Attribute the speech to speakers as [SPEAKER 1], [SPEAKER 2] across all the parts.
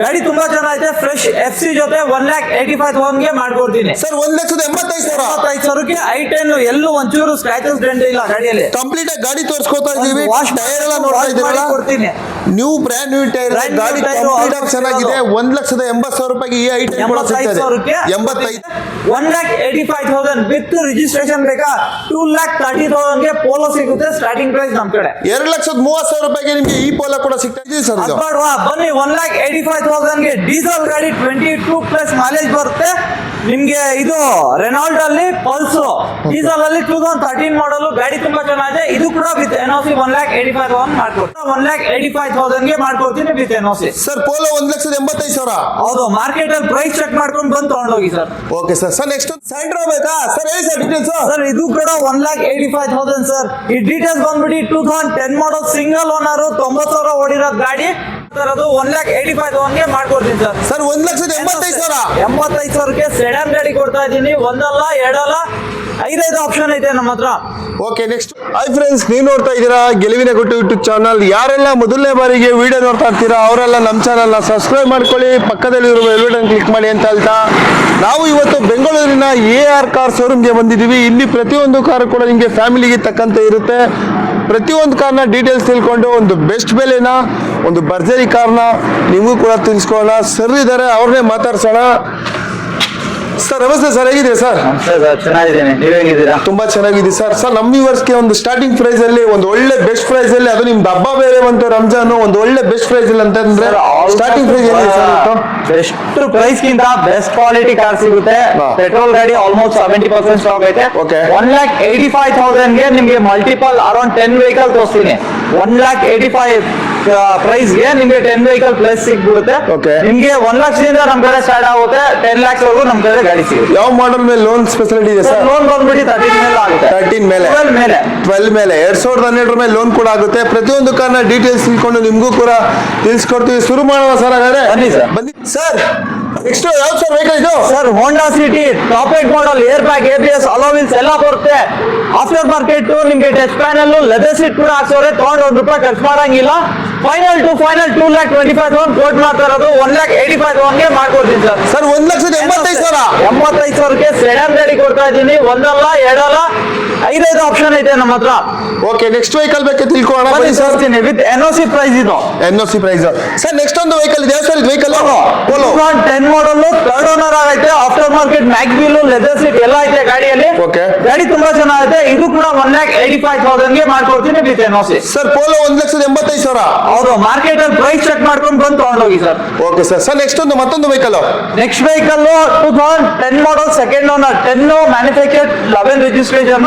[SPEAKER 1] ಗಾಡಿ ತುಂಬಾ ಚೆನ್ನಾಗೈತೆ ಫ್ರೆಶ್ ಎಫ್ ಸಿ ಜೊತೆ ಒನ್ ಲ್ಯಾಕ್ ಏಟಿ ಫೈವ್ಗೆ ಮಾಡ್ಕೊಡ್ತೀನಿ.
[SPEAKER 2] ಸರ್ ಒಂದ್ ಲಕ್ಷದ ಎಂಬತ್ತೈದು ಸಾವಿರ?
[SPEAKER 1] ಎಂಬತ್ತೈದು ಸಾವಿರಕ್ಕೆ ಐ ಟೆನ್ ಎಲ್ಲೂ ಒಂಚೂರು ಸ್ಕ್ರಾಚಸ್ ಡೆಂಟ್ ಇಲ್ಲ ಗಾಡಿಯಲ್ಲಿ.
[SPEAKER 2] ಕಂಪ್ಲೀಟ್ ಆಗಿ ಗಾಡಿ ತೋರಿಸ್ಕೊತಾ ಇದೀವಿ.
[SPEAKER 1] ವಾಶ್
[SPEAKER 2] ಟೈರ್ ಎಲ್ಲ ನೋಡ್ತಾ ಇದ್ದೀರಲ್ಲ
[SPEAKER 1] ಕೊಡ್ತೀನಿ
[SPEAKER 2] ನ್ಯೂ ಬ್ರ್ಯಾಂಡ್ ನ್ಯೂ ಟೈರ್ ಗಾಡಿ
[SPEAKER 1] ಟೈರ್
[SPEAKER 2] ಕಂಪ್ಲೀಟ್ ಆಗಿ ಚೆನ್ನಾಗಿದೆ. ಒಂದ್ ಲಕ್ಷದ ಎಂಬತ್ತು ಸಾವಿರ ರೂಪಾಯಿಗೆ ಈ ಐಟಮ್ ಕೂಡ
[SPEAKER 1] ಎಂಬತ್ತೈದು
[SPEAKER 2] ಸಿಗ್ತದೆ ಎಂಬತ್ತೈದು.
[SPEAKER 1] One lakh eighty five thousand with registration ಬೇಕಾ ಟೂ ಲ್ಯಾಕ್ ತರ್ಟಿ ಗೆ ಪೋಲೋ ಸಿಗುತ್ತೆ ಸ್ಟಾರ್ಟಿಂಗ್ ಪ್ರೈಸ್ ನಮ್ ಕಡೆ.
[SPEAKER 2] ಎರಡ್ ಲಕ್ಷದ ಮೂವತ್ತು ಸಾವಿರ ರೂಪಾಯಿಗೆ ನಿಮ್ಗೆ ಈ ಪೋಲೋ ಕೂಡ ಸಿಗ್ತಾ ಇದೆ ಸರ್
[SPEAKER 1] ಬನ್ನಿ ಒನ್ ಲ್ಯಾಕ್ ಏಟಿ ಫೈವ್ ತೌಸಂಡ್ಗೆ ಡೀಸೆಲ್ ಗಾಡಿ ಟ್ವೆಂಟಿ ಟೂ ಪ್ಲಸ್ ಮೈಲೇಜ್ ಬರುತ್ತೆ. ನಿಮ್ಗೆ ಇದು ರೆನಾಲ್ಡ್ ಅಲ್ಲಿ ಪಲ್ಸ್. ಡೀಸೆಲ್ ಅಲ್ಲಿ ಟೂ ತೌಸಂಡ್ ತರ್ಟೀನ್ ಮಾಡಲ್ ಗಾಡಿ ತುಂಬಾ ಚೆನ್ನಾಗಿದೆ. ಇದು ಕೂಡ with N C one lakh eighty five thousand ಮಾಡ್ಕೊಡ್ತೀನಿ. ಒನ್ ಲ್ಯಾಕ್ ಏಟಿ ಫೈವ್ ತೌಸಂಡ್ಗೆ ಮಾಡ್ಕೊಡ್ತೀನಿ with N C
[SPEAKER 2] sir Polo ಒಂದ್ ಲಕ್ಷದ ಎಂಬತ್ತೈದು ಸಾವಿರ?
[SPEAKER 1] ಹೌದು ಮಾರ್ಕೆಟ್ ಅಲ್ಲಿ ಪ್ರೈಸ್ ಚೆಕ್ ಮಾಡ್ಕೊಂಡು ಬಂದು ತಗೊಂಡೋಗಿ sir
[SPEAKER 2] okay sir sir next Santro ಬೇಕಾ? ಸರ್ ಹೇಳಿ ಸರ್ ಡೀಟೇಲ್ಸ್
[SPEAKER 1] ಸರ್ ಇದು ಕೂಡ one lakh eighty five thousand sir ಈ ಡೀಟೇಲ್ಸ್ ಬಂದ್ಬಿಟ್ಟು ಟೂ ತೌಸಂಡ್ ಟೆನ್ ಮಾಡೋ ಸಿಂಗಲ್ ಓನರ್ ತೊಂಬತ್ತು ಸಾವಿರ ಓಡಿರೋ ಗಾಡಿ. ಸರ್ ಅದು ಒನ್ ಲ್ಯಾಕ್ ಏಯ್ಟಿ ಫೈವ್ ಮಾಡ್ಕೊಡ್ತೀನಿ ಸರ್.
[SPEAKER 2] ಸರ್ ಒಂದ್ ಲಕ್ಷದ ಎಂಬತ್ತೈದು ಸಾವಿರ?
[SPEAKER 1] ಎಂಬತ್ತೈದು ಸಾವಿರಕ್ಕೆ ಸೆಡನ್ ಗಾಡಿ ಕೊಡ್ತಾ ಇದ್ದೀನಿ. ಒಂದಲ್ಲ ಎರಡಲ್ಲ ಐದೈದು ಆಪ್ಷನ್ ಐತೆ ನಮ್ಮ ಹತ್ರ.
[SPEAKER 2] ಓಕೆ ನೆಕ್ಸ್ಟ್ ಹೈ ಫ್ರೆಂಡ್ಸ್ ನೀವು ನೋಡ್ತಾ ಇದ್ದೀರಾ ಗೆಲುವಿನ ಗುಟ್ಟು ಯೂಟ್ಯೂಬ್ ಚಾನಲ್ ಯಾರೆಲ್ಲ ಮೊದಲನೇ ಬಾರಿಗೆ ವಿಡಿಯೋ ನೋಡ್ತಾ ಇರ್ತೀರಾ ಅವರೆಲ್ಲ ನಮ್ಮ ಚಾನಲ್ನ ಸಬ್ಸ್ಕ್ರೈಬ್ ಮಾಡ್ಕೊಳ್ಳಿ. ಪಕ್ಕದಲ್ಲಿರುವ ಬೆಲ್ಬಟನ್ ಕ್ಲಿಕ್ ಮಾಡಿ ಅಂತ ಹೇಳ್ತಾ. ನಾವು ಇವತ್ತು ಬೆಂಗಳೂರಿನ ಎ ಆರ್ ಕಾರ್ ಶೋರೂಮ್ಗೆ ಬಂದಿದ್ದೀವಿ. ಇಲ್ಲಿ ಪ್ರತಿಯೊಂದು ಕಾರು ಕೂಡ ನಿಮಗೆ ಫ್ಯಾಮಿಲಿಗೆ ತಕ್ಕಂತೆ ಇರುತ್ತೆ. ಪ್ರತಿಯೊಂದು ಕಾರ್ನ ಡೀಟೇಲ್ಸ್ ತಿಳ್ಕೊಂಡು ಒಂದು ಬೆಸ್ಟ್ ಬೆಲೆನ, ಒಂದು ಭರ್ಜರಿ ಕಾರ್ನ ನಿಮಗೂ ಕೂಡ ತಿಳಿಸ್ಕೊಳ್ಳೋಣ. ಸರ್ ಇದ್ದಾರೆ ಅವ್ರನ್ನೇ ಮಾತಾಡ್ಸೋಣ. ಸರ್ ನಮಸ್ತೆ ಸರ್ ಹೇಗಿದೆ ಸರ್
[SPEAKER 1] ಚೆನ್ನಾಗಿದ್ದೀನಿ. ನೀವ್ ಹೇಗಿದ್ದೀರಾ?
[SPEAKER 2] ತುಂಬಾ ಚೆನ್ನಾಗಿದೆ ಸರ್ ಸರ್ ನಮ್ಮ ವ್ಯೂವರ್ಸ್ಗೆ ಒಂದು ಸ್ಟಾರ್ಟಿಂಗ್ ಪ್ರೈಸ್ ಅಲ್ಲಿ ಒಂದು ಒಳ್ಳೆ ಬೆಸ್ಟ್ ಪ್ರೈಸ್ ಅಲ್ಲಿ ಅದು ನಿಮ್ದು ಹಬ್ಬ ಬೇರೆ ಬಂತು ರಂಜಾನ್ ಒಂದು ಒಳ್ಳೆ ಬೆಸ್ಟ್ ಪ್ರೈಸ್ ಅಲ್ಲಿ ಅಂತಂದ್ರೆ ಸ್ಟಾರ್ಟಿಂಗ್ ಪ್ರೈಸ್ ಏನಿದೆ ಸರ್?
[SPEAKER 1] ಬೆಸ್ಟ್ ಪ್ರೈಸ್ ಗಿಂತ ಬೆಸ್ಟ್ ಕ್ವಾಲಿಟಿ ಕಾರ್ ಸಿಗುತ್ತೆ. ಪೆಟ್ರೋಲ್ ಗಾಡಿ ಆಲ್ಮೋಸ್ಟ್ ಸೆವೆಂಟಿ ಪರ್ಸೆಂಟ್ ಸ್ಟಾಕ್ ಐತೆ. ಒನ್ ಲ್ಯಾಕ್ ಏಯ್ಟಿ ಫೈವ್ ತೌಸಂಡ್ಗೆ ನಿಮ್ಗೆ ಮಲ್ಟಿಪಲ್ ಅರೌಂಡ್ ಟೆನ್ ವೆಹಿಕಲ್ ತೋರಿಸ್ತೀನಿ. ಒನ್ ಲ್ಯಾಕ್ ಏಯ್ಟಿ ಫೈವ್ ಪ್ರೈಸ್ಗೆ ನಿಮ್ಗೆ ಟೆನ್ ವೆಹಿಕಲ್ ಪ್ಲಸ್ ಸಿಗ್ಬಿಡುತ್ತೆ. ನಿಮ್ಗೆ ಒನ್ ಲಕ್ಷದಿಂದ ನಮ್ ಕಡೆ ಸ್ಟಾರ್ಟ್ ಆಗುತ್ತೆ ಟೆನ್ ಲ್ಯಾಕ್ಸ್ ವರೆಗೂ ನಮ್ ಕಡೆ ಗಾಡಿ ಸಿಗುತ್ತೆ.
[SPEAKER 2] ಯಾವ ಮಾಡಲ್ ಮೇಲೆ ಲೋನ್ ಫೆಸಿಲಿಟಿ ಇದೆ ಸರ್
[SPEAKER 1] ಲೋನ್ ಬಂದ್ಬಿಟ್ಟು ತರ್ಟೀನ್ ಮೇಲೆ ಆಗುತ್ತೆ.
[SPEAKER 2] 13 ಮೇಲೆ.
[SPEAKER 1] 12 ಮೇಲೆ.
[SPEAKER 2] ಟ್ವೆಲ್ ಮೇಲೆ. ಎರಡ್ ಸಾವಿರದ ಹನ್ನೆರಡರ ಮೇಲೆ ಲೋನ್ ಕೂಡ ಆಗುತ್ತೆ. ಪ್ರತಿಯೊಂದು ಕಾರಣ ಡೀಟೇಲ್ಸ್ ತಿಳ್ಕೊಂಡು ನಿಮ್ಗೂ ಕೂಡ ತಿಳಿಸ್ಕೊಡ್ತೀವಿ. ಶುರು ಮಾಡೋಣ ಸರ್ ಹಾಗಾದ್ರೆ?
[SPEAKER 1] ಬನ್ನಿ ಸರ್
[SPEAKER 2] ಬನ್ನಿ. ಸರ್ ನೆಕ್ಸ್ಟ್ ಯಾವ ಸರ್ ವೆಹಿಕಲ್ ಇದು?
[SPEAKER 1] Sir Honda City top eight model air bag A B S alloy wheels ಎಲ್ಲ ಬರುತ್ತೆ. ಆಫ್ಟರ್ ಮಾರ್ಕೆಟ್ ನಿಮ್ಗೆ ಟಚ್ ಪ್ಯಾನಲ್ ಲೆದರ್ ಸೀಟ್ ಕೂಡ ಹಾಕ್ಸೋರೆ ತಗೊಂಡ್ ಒಂದ್ ರೂಪಾಯಿ ಖರ್ಚು ಮಾಡಂಗಿಲ್ಲ. Final to final two lakh twenty five thousand quote ಮಾಡ್ತಾ ಇರೋದು ಒನ್ ಲ್ಯಾಕ್ ಏಯ್ಟಿ ಫೈವ್ ತೌಸಂಡ್ಗೆ ಮಾಡ್ಕೊಡ್ತೀನಿ ಸರ್
[SPEAKER 2] ಸರ್ ಒಂದ್ ಲಕ್ಷದ ಎಂಬತ್ತೈದು ಸಾವಿರ?
[SPEAKER 1] ಎಂಬತ್ತೈದು ಸಾವಿರಕ್ಕೆ ಸೆಡನ್ ಗಾಡಿ ಕೊಡ್ತಾ ಇದ್ದೀನಿ. ಒಂದಲ್ಲ ಎರಡಲ್ಲ ಐದೈದು ಆಪ್ಷನ್ ಐತೆ ನಮ್ಮ ಹತ್ರ.
[SPEAKER 2] ಓಕೆ ನೆಕ್ಸ್ಟ್ ವೆಹಿಕಲ್ ಬೇಕು ತಿಳ್ಕೊಳ್ಳೋಣ. ಬನ್ನಿ sir
[SPEAKER 1] with N O C price ಇದು.
[SPEAKER 2] N O C price sir next ಒಂದು ವೆಹಿಕಲ್ ಇದೆ. ಸರ್ ಇದು vehicle Polo
[SPEAKER 1] ten model third owner ಆಗೈತೆ. After market mag wheel leather seat ಎಲ್ಲ ಐತೆ ಗಾಡಿಯಲ್ಲಿ.
[SPEAKER 2] ಓಕೆ
[SPEAKER 1] ಗಾಡಿ ತುಂಬಾ ಚೆನ್ನಾಗಿದೆ ಇದು ಕೂಡ ಒನ್ ಲ್ಯಾಕ್ ಏಯ್ಟಿ ಫೈವ್ ತೌಸಂಡ್ಗೆ ಮಾಡ್ಕೊಡ್ತೀನಿ with N C
[SPEAKER 2] sir Polo ಒಂದ್ ಲಕ್ಷದ ಎಂಬತ್ತೈದು ಸಾವಿರ.
[SPEAKER 1] ಹೌದು ಮಾರ್ಕೆಟ್ ಅಲ್ಲಿ ಪ್ರೈಸ್ ಚೆಕ್ ಮಾಡ್ಕೊಂಡು ಬಂದು ತಗೊಂಡೋಗಿ sir
[SPEAKER 2] okay sir sir next ಒಂದು ಮತ್ತೊಂದು vehicle
[SPEAKER 1] next vehicle two thousand ten model second owner ten manufacture eleven registration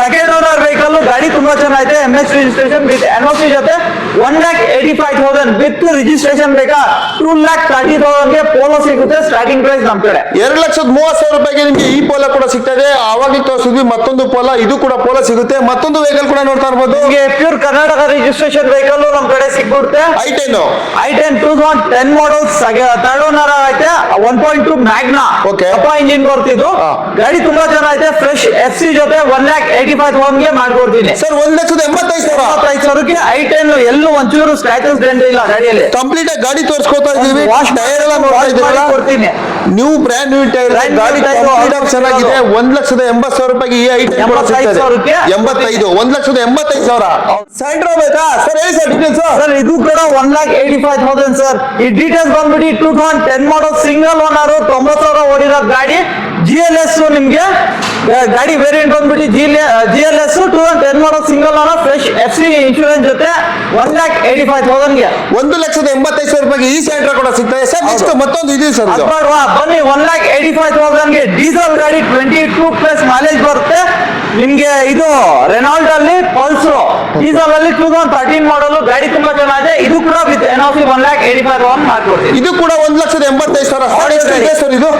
[SPEAKER 1] second owner vehicle ಗಾಡಿ ತುಂಬಾ ಚೆನ್ನಾಗಿದೆ M S registration with N C ಜೊತೆ one lakh eighty five thousand with registration ಬೇಕಾ? Two lakh thirty ತೌಸಂಡ್ಗೆ Polo ಸಿಗುತ್ತೆ starting price ನಮ್ ಕಡೆ.
[SPEAKER 2] ಎರಡು ಲಕ್ಷದ ಮೂವತ್ತು ಸಾವಿರ ರೂಪಾಯಿಗೆ ನಿಮಗೆ ಈ ಪೋಲ ಕೂಡ ಸಿಗ್ತಾ ಇದೆ. ಅವಾಗಲೇ ತೋರಿಸಿದ್ವಿ ಮತ್ತೊಂದು ಪೋಲ ಇದು ಕೂಡ ಪೋಲ ಸಿಗುತ್ತೆ. ಮತ್ತೊಂದು ವೆಹಿಕಲ್ ಕೂಡ ನೋಡ್ತಾ ಇರ್ಬೋದು.
[SPEAKER 1] ನಿಮಗೆ ಪ್ಯೂರ್ ಕರ್ನಾಟಕ ರಿಜಿಸ್ಟ್ರೇಷನ್ ವೆಹಿಕಲ್ ನಮ್ ಕಡೆ ಸಿಗ್ಬಿಡುತ್ತೆ.
[SPEAKER 2] I ten
[SPEAKER 1] I ten two thousand ten models third owner ಐತೆ one point two Magna okay engine ಬರ್ತಿದ್ದು ಗಾಡಿ ತುಂಬಾ ಚೆನ್ನಾಗಿದೆ ಫ್ರೆಶ್ ಎಫ್ ಸಿ ಜೊತೆ ಒನ್ ಲ್ಯಾಕ್ ಏಯ್ಟಿ ಫೈವ್ಗೆ ಮಾಡ್ಕೊಡ್ತೀನಿ
[SPEAKER 2] ಸರ್ ಒಂದ್ ಲಕ್ಷದ ಎಂಬತ್ತೈದು ಸಾವಿರ.
[SPEAKER 1] ಇಪ್ಪತ್ತೈದು ಸಾವಿರಕ್ಕೆ ಐ ಟೆನ್ ಎಲ್ಲೂ ಒಂಚೂರು ಸ್ಕ್ರಾಚಸ್ ಡೆಂಟ್ ಇಲ್ಲ ಗಾಡಿಯಲ್ಲಿ.
[SPEAKER 2] ಕಂಪ್ಲೀಟ್ ಆಗಿ ಗಾಡಿ ತೋರಿಸ್ಕೊತಾ ಇದೀವಿ.
[SPEAKER 1] ವಾಶ್
[SPEAKER 2] ಟೈರ್ ಎಲ್ಲ ನೋಡ್ತಾ ಇದ್ದೀರಲ್ಲ
[SPEAKER 1] ಕೊಡ್ತೀನಿ.
[SPEAKER 2] ನ್ಯೂ ಬ್ರ್ಯಾಂಡ್ ನ್ಯೂ ಟೈರ್ ಗಾಡಿ
[SPEAKER 1] ಟೈರ್
[SPEAKER 2] ಕಂಪ್ಲೀಟ್
[SPEAKER 1] out
[SPEAKER 2] ಚೆನ್ನಾಗಿದೆ. ಒಂದ್ ಲಕ್ಷದ ಎಂಬತ್ತು ಸಾವಿರ ರೂಪಾಯಿಗೆ ಈ ಐಟಮ್ ಟೆನ್
[SPEAKER 1] ಎಂಬತ್ತೈದು
[SPEAKER 2] ಒಂದ್ ಲಕ್ಷದ ಎಂಬತ್ತೈದು ಸಾವಿರ. ಸ್ಯಾಂಡ್ರೋ ಬೇಕಾ? ಸರ್ ಹೇಳಿ ಸರ್ ಡೀಟೇಲ್ಸ್
[SPEAKER 1] ಸರ್ ಇದು ಕೂಡ one lakh eighty five thousand sir ಈ ಡೀಟೇಲ್ಸ್ ಬಂದ್ಬಿಟ್ಟು ಟೂ ತೌಸಂಡ್ ಟೆನ್ ಮಾಡೋ ಸಿಂಗಲ್ ಓನರ್ ತೊಂಬತ್ತು ಸಾವಿರ ಓಡಿರೋ ಗಾಡಿ. ಜಿ ಎಲ್ ಎಸ್ ನಿಮ್ಗೆ ಗಾಡಿ ವೇರಿಯಂಟ್ ಬಂದ್ಬಿಟ್ಟು G G L S two thousand ten ಮಾಡೋ single owner fresh F C insurance ಜೊತೆ ಒನ್ ಲ್ಯಾಕ್ ಏಟಿ ಫೈವ್ ತೌಸಂಡ್ಗೆ
[SPEAKER 2] ಒಂದು ಲಕ್ಷದ ಎಂಬತ್ತೈದು ಸಾವಿರ ರೂಪಾಯಿಗೆ ಈ ಸೆಂಟ್ರ ಕೂಡ ಸಿಗ್ತದೆ ಸರ್ ನೆಕ್ಸ್ಟ್ ಮತ್ತೊಂದು ಇದೆ ಸರ್
[SPEAKER 1] ಬನ್ನಿ ಒನ್ ಲ್ಯಾಕ್ ಏಟಿ ಫೈವ್ ತೌಸಂಡ್ಗೆ ಡೀಸೆಲ್ ಗಾಡಿ ಟ್ವೆಂಟಿ ಟೂ ಪ್ಲಸ್ ಮೈಲೇಜ್ ಬರುತ್ತೆ. ನಿಮ್ಗೆ ಇದು ರೆನಾಲ್ಡ್ ಅಲ್ಲಿ ಪಲ್ಸರ್ ಡೀಸೆಲ್ ಅಲ್ಲಿ ಟೂ ತೌಸಂಡ್ ತರ್ಟೀನ್ ಮಾಡಲು ಗಾಡಿ ತುಂಬಾ ಚೆನ್ನಾಗಿದೆ. ಇದು ಕೂಡ with N of one lakh eighty five thousand ಮಾಡ್ಕೊಡ್ತೀವಿ
[SPEAKER 2] ಇದು ಕೂಡ ಒಂದ್ ಲಕ್ಷದ ಎಂಬತ್ತೈದು ಸಾವಿರ. ಸರ್ ಇದೆ ಸರ್ ಇದು?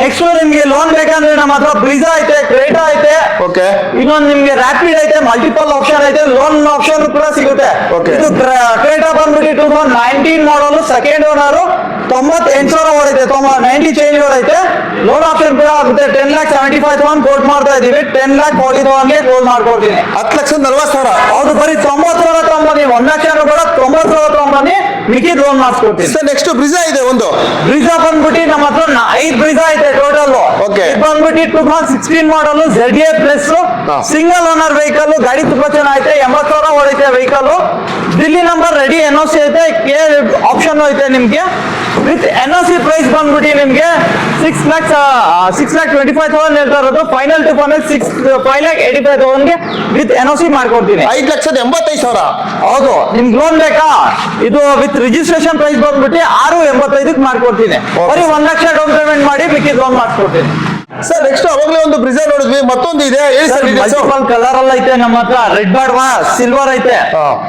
[SPEAKER 1] ನೆಕ್ಸ್ಟ್ ನಿಮ್ಗೆ ಲೋನ್ ಬೇಕಂದ್ರೆ ನಮ್ಮ ಹತ್ರ ಬ್ರಿಜಾ ಐತೆ ಕ್ರೇಟಾ ಐತೆ.
[SPEAKER 2] ಓಕೆ
[SPEAKER 1] ಇನ್ನೊಂದು ನಿಮ್ಗೆ ರ್ಯಾಪಿಡ್ ಐತೆ ಮಲ್ಟಿಪಲ್ ಆಪ್ಷನ್ ಐತೆ ಲೋನ್ ಆಪ್ಷನ್ ಕೂಡ ಸಿಗುತ್ತೆ.
[SPEAKER 2] ಓಕೆ
[SPEAKER 1] ಇದು ಕ್ರೇಟಾ ಬಂದ್ಬಿಟ್ಟು two thousand nineteen model second owner ತೊಂಬತ್ತೆಂಟು ಸಾವಿರ ಓಡೈತೆ ನೈಂಟಿ ಚೇಂಜ್ ಓಡೈತೆ ಲೋನ್ ಆಪ್ಷನ್ ಕೂಡ ಆಗುತ್ತೆ ten lakh seventy five thousand quote ಮಾಡ್ತಾ ಇದೀವಿ ಟೆನ್ ಲ್ಯಾಕ್ ಫಾರ್ಟಿ ತೌಸಂಡ್ಗೆ ಕ್ಲೋಸ್ ಮಾಡ್ಕೊಡ್ತೀನಿ.
[SPEAKER 2] ಹತ್ತು ಲಕ್ಷ ನಲ್ವತ್ತು ಸಾವಿರ.
[SPEAKER 1] ಅವ್ರು ಬರೀ ತೊಂಬತ್ತು ಸಾವಿರ ತೊಂಬನಿ ಒಂದ್ ಲಕ್ಷ ಕೂಡ ತೊಂಬತ್ತು ಸಾವಿರ ತೊಂಬನಿ ಮಿಕ್ಕಿ ಲೋನ್ ಮಾಡಿಸ್ಕೊಡ್ತೀನಿ.
[SPEAKER 2] ಸರ್ ನೆಕ್ಸ್ಟ್ ಬ್ರಿಜಾ ಇದೆ ಒಂದು.
[SPEAKER 1] ಬ್ರಿಜಾ ಬಂದ್ಬಿಟ್ಟು ನಮ್ಮ ಹತ್ರ ಐದ್ ಬ್ರಿಜಾ ಐತೆ ಟೋಟಲ್
[SPEAKER 2] ಓಕೆ
[SPEAKER 1] ಬಂದ್ಬಿಟ್ಟು two thousand sixteen model Z A plus single owner vehicle ಗಾಡಿ ತುಂಬಾ ಚೆನ್ನಾಗೈತೆ. ಎಂಬತ್ತು ಸಾವಿರ ಹೊಡೈತೆ vehicle Delhi number ready N O C ಐತೆ ಕೆ ಆಪ್ಷನ್ ಐತೆ ನಿಮ್ಗೆ. With N O C price ಬಂದ್ಬಿಟ್ಟು ನಿಮ್ಗೆ six lakhs six lakh twenty five thousand ಹೇಳ್ತಾ ಇರೋದು. Final to final six five lakh eighty five ತೌಸಂಡ್ಗೆ with N O C ಮಾಡ್ಕೊಡ್ತೀನಿ.
[SPEAKER 2] ಐದು ಲಕ್ಷದ ಎಂಬತ್ತೈದು ಸಾವಿರ.
[SPEAKER 1] ಹೌದು ನಿಮ್ಗೆ ಲೋನ್ ಬೇಕಾ? ಇದು ವಿತ್ ರಿಜಿಸ್ಟ್ರೇಷನ್ ಪ್ರೈಸ್ ಬಂದ್ಬಿಟ್ಟು ಆರು ಎಂಬತ್ತೈದಕ್ಕೆ ಮಾಡ್ಕೊಡ್ತೀನಿ. ಬರೀ ಒಂದ್ ಲಕ್ಷ ಡೌನ್ ಪೇಮೆಂಟ್ ಮಾಡಿ ಮಿಕ್ಕಿದ ಲೋನ್ ಮಾಡ್ಕೊಡ್ತೀನಿ.
[SPEAKER 2] ಸರ್ ನೆಕ್ಸ್ಟ್ ಅವಾಗಲೇ ಒಂದು ಬ್ರಿಜಾ ನೋಡಿದ್ವಿ ಮತ್ತೊಂದು ಇದೆ. ಹೇಳಿ ಸರ್.
[SPEAKER 1] ಮಲ್ಟಿಪಲ್ ಕಲರ್ ಅಲ್ಲಿ ಐತೆ ನಮ್ಮ ಹತ್ರ. ರೆಡ್ ಬಾರ್ಡ್ ಸಿಲ್ವರ್ ಐತೆ.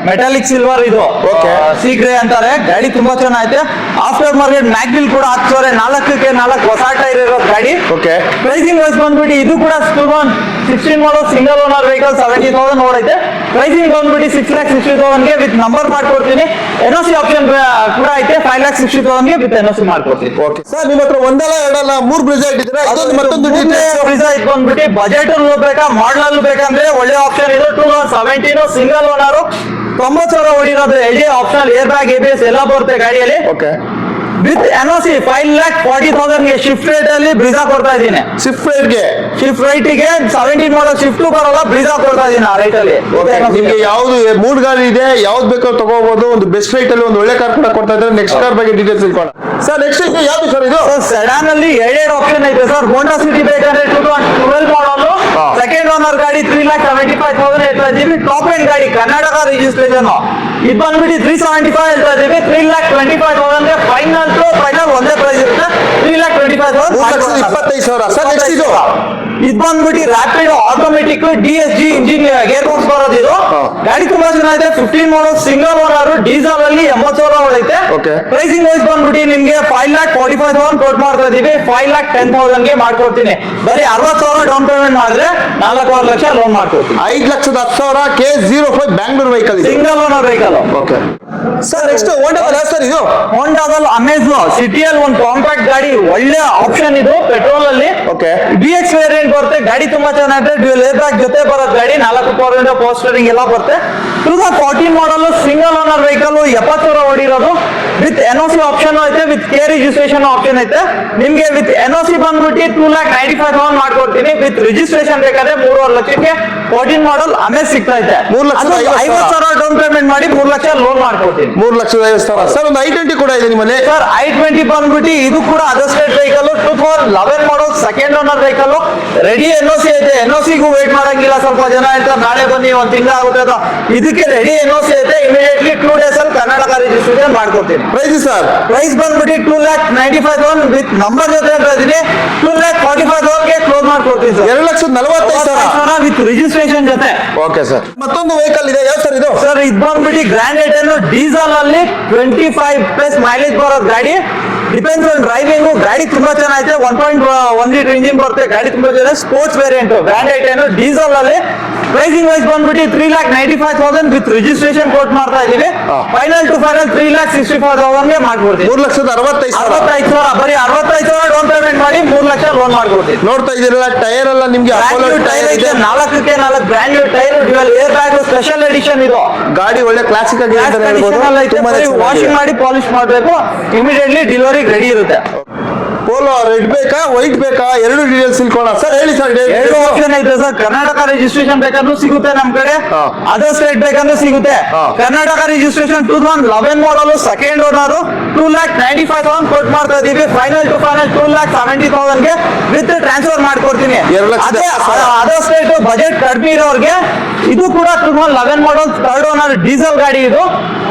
[SPEAKER 1] ಮೆಟಾಲಿಕ್ ಸಿಲ್ವರ್ ಇದು.
[SPEAKER 2] ಓಕೆ
[SPEAKER 1] ಸೀಗ್ರೆ ಅಂತಾರೆ. ಗಾಡಿ ತುಂಬಾ ಚೆನ್ನಾಗೈತೆ. ಆಫ್ಟರ್ ಮಾರ್ಕೆಟ್ ಮ್ಯಾಗ್ನಿಲ್ ಕೂಡ ಹಾಕ್ತಾರೆ ನಾಲ್ಕಕ್ಕೆ ನಾಲ್ಕು ಹೊಸ ಟೈರ್ ಇರೋ ಗಾಡಿ.
[SPEAKER 2] ಓಕೆ
[SPEAKER 1] ಪ್ರೈಸಿಂಗ್ ವೈಸ್ ಬಂದ್ಬಿಟ್ಟು ಇದು ಕೂಡ ಸಿಕ್ಸ್ಟೀನ್ ಮಾಡೋ single owner vehicle seventy thousand ಓಡೈತೆ. Pricing ಬಂದ್ಬಿಟ್ಟು ಸಿಕ್ಸ್ ಲ್ಯಾಕ್ ಸಿಕ್ಸ್ಟಿ ತೌಸಂಡ್ಗೆ ವಿತ್ ನಂಬರ್ ಮಾಡ್ಕೊಡ್ತೀನಿ. ಎನ್ ಒ ಸಿ ಆಪ್ಷನ್ ಕೂಡ ಐತೆ ಫೈವ್ ಲ್ಯಾಕ್ ಸಿಕ್ಸ್ಟಿ ತೌಸಂಡ್ಗೆ ವಿತ್ ಎನ್ ಒ ಸಿ ಮಾಡ್ಕೊಡ್ತೀನಿ.
[SPEAKER 2] ಓಕೆ ಸರ್ ನಿಮ್ಮ ಹತ್ರ ಒಂದಲ್ಲ ಎರಡಲ್ಲ ಮೂರು ಬ್ರಿಜ್ ಇಟ್ಟಿದ್ದೀರಾ ಅದೊಂದು ಮತ್ತೊಂದು
[SPEAKER 1] ಬ್ರಿಜ್ ಇದು ಬಂದ್ಬಿಟ್ಟು ಬಜೆಟ್ ಬೇಕಾ ಮಾಡಲ್ ಅಲ್ಲಿ ಬೇಕಂದ್ರೆ ಒಳ್ಳೆ ಆಪ್ಷನ್ ಇದು two thousand seventeen single owner ತೊಂಬತ್ತು ಸಾವಿರ ಓಡಿರೋದು L optional air bag A B S ಎಲ್ಲ ಬರುತ್ತೆ ಗಾಡಿಯಲ್ಲಿ.
[SPEAKER 2] Okay
[SPEAKER 1] with N O C five lakh forty ತೌಸಂಡ್ಗೆ shift rate ಅಲ್ಲಿ ಬ್ರಿಜಾ ಕೊಡ್ತಾ ಇದ್ದೀನಿ.
[SPEAKER 2] ಸ್ವಿಫ್ಟ್ ರೇಟ್ಗೆ
[SPEAKER 1] ಶಿಫ್ಟ್ ರೈಟ್ಗೆ ಸೆವೆಂಟೀನ್ ಮಾಡೋ ಶಿಫ್ಟ್ ಬರಲ್ಲ ಬ್ರಿಜಾ ಕೊಡ್ತಾ ಇದ್ದೀನಿ ಆ ರೈಟ್ ಅಲ್ಲಿ.
[SPEAKER 2] ನಿಮ್ಗೆ ಯಾವ್ದು ಮೂರ್ ಗಾಡಿ ಇದೆ ಯಾವ್ದು ಬೇಕೋ ತಗೋಬಹುದು ಒಂದು ಬೆಸ್ಟ್ ರೈಟ್ ಅಲ್ಲಿ ಒಂದು ಒಳ್ಳೆ ಕಾರ್ ಕೂಡ ಕೊಡ್ತಾ ಇದ್ದಾರೆ ನೆಕ್ಸ್ಟ್ ಕಾರ್ ಬಗ್ಗೆ ಡೀಟೇಲ್ಸ್ ತಿಳ್ಕೊಳ್ಳೋಣ. ಸರ್ ನೆಕ್ಸ್ಟ್ ಇದು ಯಾವ್ದು ಸರ್ ಇದು?
[SPEAKER 1] ಸೆಡಾನ್ ಅಲ್ಲಿ ಎರಡೆರಡು ಆಪ್ಷನ್ ಐತೆ ಸರ್ ಹೋಂಡಾ ಸಿಟಿ ಬೇಕಂದ್ರೆ two thousand twelve model second owner ಗಾಡಿ three lakh seventy five thousand ಹೇಳ್ತಾ ಟಾಪ್ ಎಂಡ್ ಗಾಡಿ ಕರ್ನಾಟಕ ರಿಜಿಸ್ಟ್ರೇಷನ್ ಇದು ಬಂದ್ಬಿಟ್ಟು ತ್ರೀ ಸೆವೆಂಟಿ ಫೈವ್ ಹೇಳ್ತಾ ಇದ್ದೀವಿ. Three lakh twenty five thousand final to final ಒಂದೇ ಪ್ರೈಸ್ ಇರುತ್ತೆ. ತ್ರೀ ಲ್ಯಾಕ್ ಟ್ವೆಂಟಿ ಫೈವ್
[SPEAKER 2] ಲಕ್ಷದ ಇಪ್ಪತ್ತೈದು ಸಾವಿರ. ಸರ್ ನೆಕ್ಸ್ಟ್ ಇದು.
[SPEAKER 1] ಇದು ಬಂದ್ಬಿಟ್ಟು Rapid automatic D S G engine gear box ಬರೋದು ಇದು. ಗಾಡಿ ತುಂಬಾ ಚೆನ್ನಾಗಿದೆ. Fifteen model single owner diesel ಅಲ್ಲಿ ಎಂಬತ್ತು ಸಾವಿರ ಓಕೆ
[SPEAKER 2] Okay.
[SPEAKER 1] ಪ್ರೈಸಿಂಗ್ ವೈಸ್ ಬಂದ್ಬಿಟ್ಟು ನಿಮ್ಗೆ five lakh forty five thousand quote ಮಾಡ್ತಾ ಇದೀವಿ ಫೈವ್ ಲ್ಯಾಕ್ ಟೆನ್ ತೌಸಂಡ್ಗೆ ಮಾಡ್ಕೊಡ್ತೀನಿ. ಬರೀ ಅರವತ್ತು ಸಾವಿರ ಡೌನ್ ಪೇಮೆಂಟ್ ಮಾಡಿದ್ರೆ ನಾಲ್ಕೂವರೆ ಲಕ್ಷ ಲೋನ್ ಮಾಡ್ಕೊಡ್ತೀನಿ.
[SPEAKER 2] ಐದ್ ಲಕ್ಷದ ಹತ್ತು ಸಾವಿರ K zero five Bangalore vehicle
[SPEAKER 1] single owner vehicle
[SPEAKER 2] okay sir next Honda sir ಇದು?
[SPEAKER 1] ಹೋಂಡಾದಲ್ಲಿ ಅಮೇಝ್ ಸಿಟಿಯಲ್ಲಿ ಒಂದು ಕಾಂಪ್ಯಾಕ್ಟ್ ಗಾಡಿ ಒಳ್ಳೆ ಆಪ್ಷನ್ ಇದು ಪೆಟ್ರೋಲ್ ಅಲ್ಲಿ.
[SPEAKER 2] ಓಕೆ
[SPEAKER 1] ಬಿ ಎಕ್ಸ್ ವೇರಿಯಂಟ್ ಬರುತ್ತೆ ಗಾಡಿ ತುಂಬಾ ಚೆನ್ನಾಗಿದೆ ಡ್ಯೂಲ್ ಏರ್ಬ್ಯಾಗ್ ಜೊತೆ ಬರೋದು ಗಾಡಿ ನಾಲ್ಕು ಪವರ್ ವಿಂಡೋ ಪೋಸ್ಟರಿಂಗ್ ಎಲ್ಲ ಬರುತ್ತೆ. Two thousand fourteen model single owner vehicle ಎಪ್ಪತ್ತು ಸಾವಿರ ಓಡಿರೋದು. ವಿತ್ ಎನ್ ಸಿ ಆಪ್ಷನ್ ಐತೆ ವಿತ್ ಕೆ ರಿಜಿಸ್ಟ್ರೇಷನ್ ಆಪ್ಷನ್ ಐತೆ. ನಿಮ್ಗೆ ವಿತ್ ಎನ್ ಸಿ ಬಂದ್ಬಿಟ್ಟು two lakh ninety five thousand ಮಾಡ್ಕೊಡ್ತೀನಿ. ವಿತ್ ರಿಜಿಸ್ಟ್ರೇಷನ್ ಬೇಕಾದ್ರೆ ಮೂರುವರೆ ಲಕ್ಷಕ್ಕೆ ಫೋರ್ಟೀನ್ ಮಾಡಲ್ ಅಮೇಜ್ ಸಿಗ್ತಾ ಐತೆ
[SPEAKER 2] ಮೂರು ಲಕ್ಷ ಐವತ್ತು ಸಾವಿರ.
[SPEAKER 1] ಡೌನ್ ಪೇಮೆಂಟ್ ಮಾಡಿ ಮೂರು ಲಕ್ಷ ಲೋನ್ ಮಾಡ್ಕೊಡ್ತೀನಿ.
[SPEAKER 2] ಮೂರ್ ಲಕ್ಷದ ಐವತ್ತು ಸಾವಿರ. ಸರ್ ಒಂದು ಐ ಟ್ವೆಂಟಿ ಕೂಡ ಇದೆ ನಿಮ್ಮಲ್ಲಿ.
[SPEAKER 1] ಸರ್ ಐ ಟ್ವೆಂಟಿ ಬಂದ್ಬಿಟ್ಟು ಇದು ಕೂಡ other state vehicle two thousand eleven ಮಾಡೋ second owner vehicle ready N C ಐತೆ. ಎನ್ ಓ ಸಿಗೂ ವೇಟ್ ಮಾಡಂಗಿಲ್ಲ ಸ್ವಲ್ಪ ಜನ ಹೇಳ್ತಾರೆ ನಾಳೆ ಬನ್ನಿ ಒಂದ್ ತಿಂಗಳ ಆಗುತ್ತೆ ಇದಕ್ಕೆ ರೆಡಿ ಎನ್ ಓ ಸಿ ಐತೆ. ಇಮಿಡಿಯೇಟ್ಲಿ ಟೂ ಡೇಸ್ ಅಲ್ಲಿ ಕರ್ನಾಟಕ ರಿಜಿಸ್ಟ್ರೇಷನ್ ಮಾಡ್ಕೊಡ್ತೀನಿ.
[SPEAKER 2] ಪ್ರೈಸ್ ಸರ್
[SPEAKER 1] ಪ್ರೈಸ್ ಬಂದ್ಬಿಟ್ಟು two lakh ninety five thousand with number ಜೊತೆ ಅಂತ ಇದೀನಿ ಟೂ ಲ್ಯಾಕ್ ಫಾರ್ಟಿ ಫೈವ್ ತೌಸಂಡ್ಗೆ ಕ್ಲೋಸ್ ಮಾಡ್ಕೊಡ್ತೀನಿ ಸರ್
[SPEAKER 2] ಎರಡು ಲಕ್ಷದ ನಲವತ್ತೈದು ಸಾವಿರ.
[SPEAKER 1] ವಿತ್ ರಿಜಿಸ್ಟ್ರೇಷನ್ ಜೊತೆ.
[SPEAKER 2] ಓಕೆ ಸರ್ ಮತ್ತೊಂದು ವೆಹಿಕಲ್ ಇದೆ. ಯಾವ ಸರ್ ಇದು?
[SPEAKER 1] ಸರ್ ಇದು ಬಂದ್ಬಿಟ್ಟು ಗ್ರ್ಯಾಂಡ್ ಏಟನ್ನು ಡೀಸೆಲ್ ಅಲ್ಲಿ ಟ್ವೆಂಟಿ ಫೈವ್ ಪ್ಲಸ್ ಮೈಲೇಜ್ ಬರೋದು ಗಾಡಿ. ಡಿಪೆಂಡ್ಸ್ ಆನ್ ಡ್ರೈವಿಂಗ್ ಗಾಡಿ ತುಂಬಾ ಚೆನ್ನಾಗಿದೆ one point one litre engine ಬರುತ್ತೆ. ಗಾಡಿ ತುಂಬಾ ಚೆನ್ನಾಗಿದೆ. Sports variant brand i ten. Diesel ಅಲ್ಲಿ ಪ್ರೈಸಿಂಗ್ ವೈಸ್ ಬಂದ್ಬಿಟ್ಟು three lakh ninety five thousand with registration quote ಮಾಡ್ತಾ ಇದೀವಿ final to final three lakh sixty five ತೌಸಂಡ್ಗೆ ಮಾಡ್ಕೊಡ್ತೀವಿ.
[SPEAKER 2] ಮೂರು ಲಕ್ಷದ ಅರವತ್ತೈದು
[SPEAKER 1] ಅರವತ್ತೈದು ಸಾವಿರ. ಬರೀ ಅರವತ್ತೈದು ಸಾವಿರ ಡೌನ್ ಪೇಮೆಂಟ್ ಮಾಡಿ ಮೂರು ಲಕ್ಷ ಲೋನ್ ಮಾಡ್ಕೊಡ್ತೀವಿ.
[SPEAKER 2] ನೋಡ್ತಾ ಇದೀರಲ್ಲ ಟೈರ್ ಎಲ್ಲ ನಿಮ್ಗೆ
[SPEAKER 1] ಟೈರ್
[SPEAKER 2] ಇದೆ.
[SPEAKER 1] ನಾಲ್ಕಕ್ಕೆ ನಾಲ್ಕು brand new tyre dual air bag special edition ಇದು.
[SPEAKER 2] ಗಾಡಿ ಒಳ್ಳೆ ಕ್ಲಾಸಿಕ್ ಆಗಿ
[SPEAKER 1] ವಾಷಿಂಗ್ ಮಾಡಿ ಪಾಲಿಶ್ ಮಾಡಬೇಕು. ಇಮಿಡಿಯೇಟ್ಲಿ ಡೆಲಿವರಿ ರೆಡಿ ಇರುತ್ತೆ.
[SPEAKER 2] ಪೋಲೋ ರೆಡ್ ಬೇಕಾ ವೈಟ್ ಬೇಕಾ? ಎರಡು ಡೀಟೇಲ್ಸ್ ತಿಳ್ಕೊಳ್ಳ ಸರ್ ಹೇಳಿ ಸರ್
[SPEAKER 1] ಎರಡು ಆಪ್ಷನ್ ಐತೆ ಸರ್ ಕರ್ನಾಟಕ ರಿಜಿಸ್ಟ್ರೇಷನ್ ಬೇಕಂದ್ರೂ ಸಿಗುತ್ತೆ ನಮ್ ಕಡೆ. ಅದರ್ ಸ್ಟೇಟ್ ಬೇಕಂದ್ರೂ ಸಿಗುತ್ತೆ. Karnataka registration two thousand eleven model second owner two lakh ninety five thousand quote ಮಾಡ್ತಾ ಇದೀವಿ final to final two lakh seventy ತೌಸಂಡ್ಗೆ with transfer ಮಾಡ್ಕೊಡ್ತೀನಿ. ಅದರ್ ಸ್ಟೇಟ್ ಬಜೆಟ್ ಕಡಿಮೆ ಇರೋರಿಗೆ ಇದು ಕೂಡ two thousand eleven model third owner diesel ಗಾಡಿ ಇದು.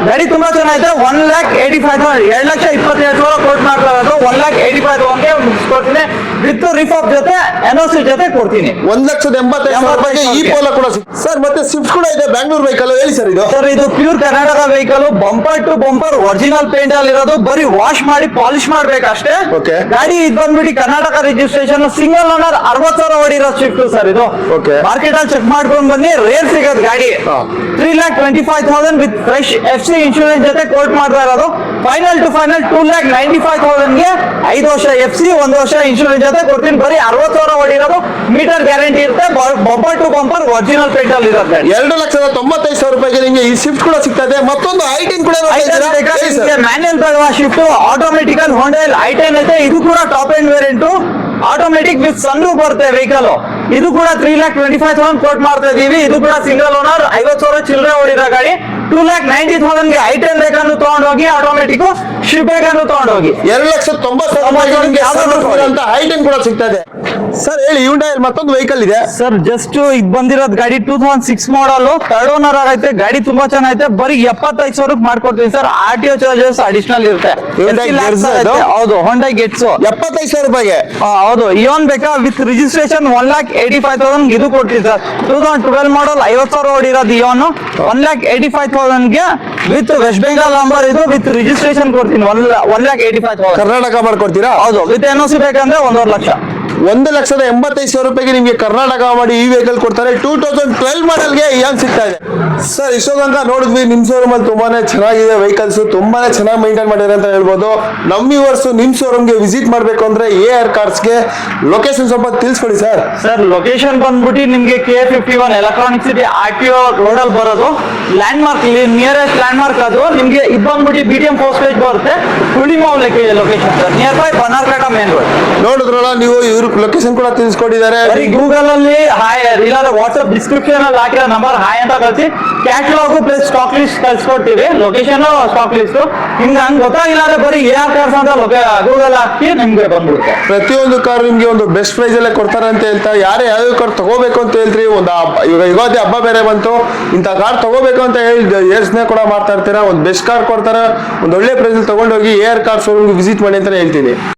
[SPEAKER 1] ಗಾಡಿ ತುಂಬಾ ಚೆನ್ನಾಗಿದೆ. One lakh eighty five thousand ಎರಡು ಲಕ್ಷ ಇಪ್ಪತ್ತೇಳು ಸಾವಿರ ಕೊಟ್ ಮಾಡ್ತಾ ಇರೋದು. One lakh eighty five Oh! ಮುಗಿಸ್ಕೊಡ್ತೀನಿ ವಿತ್ ರಿಫಾಪ್ ಜೊತೆ ಎನ್ಒಸಿ ಜೊತೆ ಕೊಡ್ತೀನಿ.
[SPEAKER 2] ಒಂದ್ ಲಕ್ಷದ ಎಂಬತ್ತೈದು ರೂಪಾಯಿಗೆ ಈ ಪೋಲ ಕೂಡ ಸರ್ ಮತ್ತೆ ಸ್ವಿಫ್ಟ್ ಕೂಡ ಇದೆ. ಬ್ಯಾಂಗ್ಳೂರ್ ವೆಹಿಕಲ್ ಹೇಳಿ ಸರ್ ಇದು.
[SPEAKER 1] ಸರ್ ಇದು pure Karnataka vehicle bumper to bumper original paint ಅಲ್ಲಿ ಇರೋದು. ಬರೀ ವಾಶ್ ಮಾಡಿ ಪಾಲಿಶ್ ಮಾಡ್ಬೇಕಷ್ಟೇ.
[SPEAKER 2] ಓಕೆ
[SPEAKER 1] ಗಾಡಿ ಇದು ಬಂದ್ಬಿಟ್ಟು ಕರ್ನಾಟಕ ರಿಜಿಸ್ಟ್ರೇಷನ್ ಸಿಂಗಲ್ ಓನರ್ ಅರವತ್ ಸಾವಿರ ಓಡಿರೋ ಸ್ವಿಫ್ಟ್ ಸರ್ ಇದು.
[SPEAKER 2] ಓಕೆ
[SPEAKER 1] ಮಾರ್ಕೆಟ್ ಅಲ್ಲಿ ಚೆಕ್ ಮಾಡ್ಕೊಂಡು ಬನ್ನಿ ರೇರ್ ಸಿಗೋದು ಗಾಡಿ. Three lakh twenty five thousand with fresh F C insurance ಜೊತೆ ಕೋಟ್ ಮಾಡ್ತಾ ಇರೋದು. Final to final two lakh ninety five ತೌಸಂಡ್ಗೆ ಐದು ವರ್ಷ ಎಫ್ ಸಿ ಒಂದು ವರ್ಷ ಇನ್ಶೂರೆನ್ಸ್ ಜೊತೆ ಕೊಡ್ತೀನಿ. ಬರಿ ಅರವತ್ತು ಸಾವಿರ ಹೊಡಿರೋದು ಮೀಟರ್ ಗ್ಯಾರಂಟಿ ಇರುತ್ತೆ. Bumper to bumper original petrol ಅಲ್ಲಿ ಇರುತ್ತೆ
[SPEAKER 2] ಎರಡು ಲಕ್ಷದ ತೊಂಬತ್ತೈದು ಸಾವಿರ ರೂಪಾಯಿಗೆ ನಿಮಗೆ ಈ ಶಿಫ್ಟ್ ಕೂಡ ಸಿಗ್ತದೆ ಮತ್ತೊಂದು ಐಟನ್ ಕೂಡ.
[SPEAKER 1] ಮ್ಯಾನ್ಯಲ್ ಬೇಡವಾ ಶಿಫ್ಟ್ ಆಟೋಮೆಟಿಕ್ ಅಲ್ಲಿ ಹೊಂಡಲ್ ಐ ಟೆನ್ ಐತೆ. ಇದು ಕೂಡ top end variant automatic with sun ಬರುತ್ತೆ ವೆಹಿಕಲ್ ಇದು ಕೂಡ three lakh twenty five thousand quote ಮಾಡ್ತಾ ಇದೀವಿ. ಇದು ಕೂಡ ಸಿಂಗಲ್ ಓನರ್ ಐವತ್ತು ಸಾವಿರ ಚಿಲ್ಲರೆ ಹೊಡಿರೋ ಗಾಡಿ. ಟೂ ಲ್ಯಾಕ್ ನೈಂಟಿ ತೌಸಂಡ್ಗೆ ಐ ಟೆನ್ ಬೇಕನ್ನು ತಗೊಂಡೋಗಿ ಆಟೋಮೆಟಿಕ್ ಶಿಫ್ಟ್ ಅನ್ನು ತಗೊಂಡೋಗಿ.
[SPEAKER 2] ಎರಡು ಲಕ್ಷ ತೊಂಬತ್ತು ಸಾವಿರ ಐಟನ್ ಕೂಡ ಸಿಗ್ತದೆ ಸರ್ ಹೇಳಿ ಇವ್ಂಡಾಯಲ್ಲಿ ಮತ್ತೊಂದು ವೆಹಿಕಲ್ ಇದೆ.
[SPEAKER 1] ಸರ್ ಜಸ್ಟ್ ಇದು ಬಂದಿರೋದು ಗಾಡಿ two thousand six model third owner ಆಗೈತೆ ಗಾಡಿ ತುಂಬಾ ಚೆನ್ನಾಗೈತೆ. ಬರೀ ಎಪ್ಪತ್ತೈದು ಸಾವಿರಕ್ಕೆ ಮಾಡ್ಕೊಡ್ತೀವಿ sir R T O charges additional ಇರುತ್ತೆ.
[SPEAKER 2] Hyundai
[SPEAKER 1] 80 lakhs
[SPEAKER 2] Getz
[SPEAKER 1] ಆಗೈತೆ.
[SPEAKER 2] ಇದು?
[SPEAKER 1] ಹೌದು ಹೊಂಡೈ ಗೆಟ್ಸ್
[SPEAKER 2] ಎಪ್ಪತ್ತೈದು ಸಾವಿರ ರೂಪಾಯಿಗೆ?
[SPEAKER 1] ಹೌದು. ಇಯೋನ್ ಬೇಕಾ? With registration one lakh eighty five thousand ಇದು ಕೊಡ್ತೀವಿ sir two thousand twelve model ಐವತ್ತು ಸಾವಿರ ಓಡಿರೋದು ಇವನ್ ಒನ್ ಲ್ಯಾಕ್ ಏಟಿ ಫೈವ್ ತೌಸಂಡ್ಗೆ ವಿತ್ ವೆಸ್ಟ್ ಬೆಂಗಾಲ್ ನಂಬರ್ ಇದು ವಿತ್ ರಿಜಿಸ್ಟ್ರೇಷನ್ ಕೊಡ್ತೀನಿ. One one lakh eighty five thousand
[SPEAKER 2] Karnataka ಮಾಡ್ಕೊಡ್ತೀರಾ?
[SPEAKER 1] ಹೌದು ವಿತ್ ಎನ್ ಒ ಸಿ ಬೇಕಂದ್ರೆ ಒಂದೂವರೆ ಲಕ್ಷ.
[SPEAKER 2] ಒಂದು ಲಕ್ಷದ ಎಂಬತ್ತೈದು ಸಾವಿರ ರೂಪಾಯಿಗೆ ನಿಮಗೆ ಕರ್ನಾಟಕ ಮಾಡಿ ಈ ವೆಹಿಕಲ್ ಕೊಡ್ತಾರೆ. ಟೂ ತೌಸಂಡ್ ಟ್ವೆಲ್ ಮಾಡಲ್ಗೆ ಏನ್ ಸಿಗ್ತಾ ಇದೆ? ಸರ್ ಇಷ್ಟೋ ತನಕ ನೋಡಿದ್ವಿ. ನಿಮ್ಮ ಶೋರೂಮ್ ಅಲ್ಲಿ ತುಂಬಾನೇ ಚೆನ್ನಾಗಿದೆ ವೆಹಿಕಲ್ಸ್ ತುಂಬಾನೇ ಚೆನ್ನಾಗಿ ಮೈಂಟೈನ್ ಮಾಡಿದ್ದಾರೆ ಅಂತ ಹೇಳ್ಬೋದು. ನಮ್ಮ ವ್ಯೂವರ್ಸ್ ನಿಮ್ಮ ಶೋರೂಮ್ಗೆ ವಿಸಿಟ್ ಮಾಡಬೇಕು ಅಂದ್ರೆ ಎ ಆರ್ ಕಾರ್ಸ್ಗೆ ಲೊಕೇಶನ್ ಸ್ವಲ್ಪ ತಿಳಿಸ್ಕೊಡಿ ಸರ್.
[SPEAKER 1] ಸರ್ ಲೊಕೇಶನ್ ಬಂದ್ಬಿಟ್ಟು ನಿಮ್ಗೆ K fifty one Electronic City R T O road ಅಲ್ಲಿ ಬರೋದು. ಲ್ಯಾಂಡ್ ಮಾರ್ಕ್ ಇಲ್ಲಿ ನಿಯರೆಸ್ಟ್ ಲ್ಯಾಂಡ್ ಮಾರ್ಕ್ ಅದು. ನಿಮ್ಗೆ ಇದು ಬಂದ್ಬಿಟ್ಟು ಬಿ ಟಿ ಎಂ ಪೋಸ್ಟೇಜ್ ಬರುತ್ತೆ. Hulimavu location sir. Nearby Bannerghatta main road
[SPEAKER 2] ನೋಡಿದ್ರಲ್ಲ ನೀವು ಇವ್ರ ಲೊಕೇಶನ್ ಕೂಡ ತಿಳಿಸ್ಕೊಟ್ಟಿದ್ದಾರೆ.
[SPEAKER 1] ಬರೀ ಗೂಗಲ್ ಅಲ್ಲಿ ಹಾಯ್ ಇಲ್ಲಾಂದ್ರೆ ವಾಟ್ಸ್ಆಪ್ ಡಿಸ್ಕ್ರಿಪ್ಷನ್ ಅಲ್ಲಿ ಹಾಕಿರೋ ನಂಬರ್ ಹಾಯ್ ಅಂತ ಕಳಿಸಿ. ಕ್ಯಾಟ್ಲಾಗು ಪ್ಲಸ್ ಸ್ಟಾಕ್ ಲಿಸ್ಟ್ ಕಳ್ಸಿಕೊಡ್ತೀವಿ. ಲೊಕೇಶನ್ ಸ್ಟಾಕ್ ಲಿಸ್ಟ್ ನಿಮ್ಗೆ ಹಂಗ್ ಗೊತ್ತಾಗಿಲ್ಲ ಅಂದ್ರೆ ಬರೀ ಎ ಆರ್ ಕಾರ್ಸ್ ಅಂತ ಗೂಗಲ್ ಹಾಕಿ ನಿಮ್ಗೆ ಬಂದ್ಬಿಡುತ್ತೆ.
[SPEAKER 2] ಪ್ರತಿಯೊಂದು ಕಾರ್ ನಿಮ್ಗೆ ಒಂದು ಬೆಸ್ಟ್ ಪ್ರೈಸ್ ಅಲ್ಲೇ ಕೊಡ್ತಾರೆ ಅಂತ ಹೇಳ್ತಾ ಯಾರು ಯಾವ ಕಾರ್ ತಗೋಬೇಕು ಅಂತ ಹೇಳ್ತೀರಿ ಒಂದು ಇವಾಗ ಯುಗಾದಿ ಹಬ್ಬ ಬೇರೆ ಬಂತು ಇಂಥ ಕಾರ್ ತಗೋಬೇಕು ಅಂತ ಹೇಳಿ ಯೋಚನೆ ಕೂಡ ಮಾಡ್ತಾ ಇರ್ತೀರಾ ಒಂದು ಬೆಸ್ಟ್ ಕಾರ್ ಕೊಡ್ತಾರೆ ಒಂದು ಒಳ್ಳೆ ಪ್ರೈಸ್ ತಗೊಂಡೋಗಿ ಏರ್ ಕಾರ್ ಶೋರೂಮ್ಗೆ ವಿಸಿಟ್ ಮಾಡಿ ಅಂತ ಹೇಳ್ತೀನಿ.